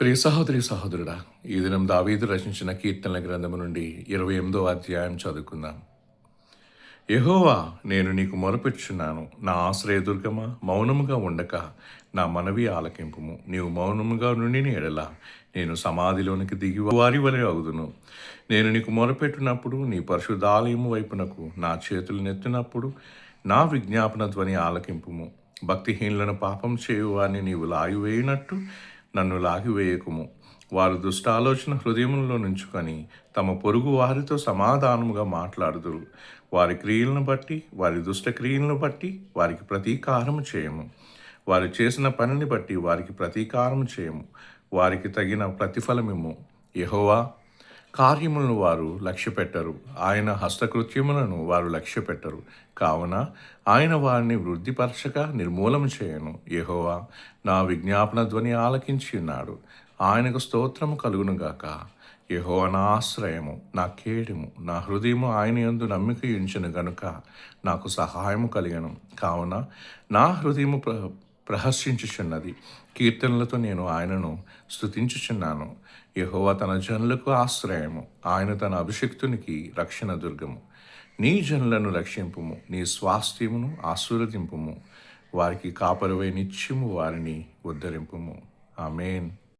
ప్రియ సహోదరి సహోదరుడా ఈ దినం దావీదు రచించిన కీర్తనల గ్రంథము నుండి ఇరవై ఎనిమిదో అధ్యాయం చదువుకుందాం. యహోవా నేను నీకు మొరపెచ్చున్నాను నా ఆశ్రయదుర్గమా మౌనముగా ఉండక. నా మనవి ఆలకింపుము. నీవు మౌనముగా నుండి ఎడలా. నేను సమాధిలోనికి దిగి వారి వలె అవుదును. నేను నీకు మొరపెట్టినప్పుడు నీ పరిశుద్ధాలయము వైపునకు నా చేతులు నెత్తినప్పుడు నా విజ్ఞాపన ధ్వని ఆలకింపుము. భక్తిహీనులను పాపం చేయువాని నీవు లాయువేయినట్టు నన్ను లాగివేయకుము. వారు దుష్టాలోచన హృదయంలో నుంచుకొని తమ పొరుగు వారితో సమాధానముగా మాట్లాడుదురు. వారి క్రియలను బట్టి వారి దుష్ట క్రియలను బట్టి వారికి ప్రతీకారము చేయము. వారు చేసిన పనిని బట్టి వారికి ప్రతీకారం చేయము. వారికి తగిన ప్రతిఫలమిమ్ము. యహోవా కార్యములను వారు లక్ష్యపెట్టరు. ఆయన హస్తకృత్యములను వారు లక్ష్యపెట్టరు. కావున ఆయన వారిని వృద్ధిపరచక నిర్మూలన చేయను. యహోవా నా విజ్ఞాపన ధ్వని ఆలకించి ఉన్నాడు. ఆయనకు స్తోత్రము కలుగునుగాక యహో నా ఆశ్రయము నా కేడిము నా హృదయము ఆయన యందు నమ్మిక ఉంచెను గనుక నాకు సహాయము కలిగను. కావున నా హృదయము ప్రహర్షించుచున్నది. కీర్తనలతో నేను ఆయనను స్తుతించుచున్నాను. యహోవా తన జనులకు ఆశ్రయము. ఆయన తన అభిషక్తునికి రక్షణ దుర్గము. నీ జనులను రక్షింపుము. నీ స్వాస్థ్యమును ఆశీర్వదింపుము. వారికి కాపరువై నిత్యము వారిని ఉద్ధరింపుము. ఆమెన్.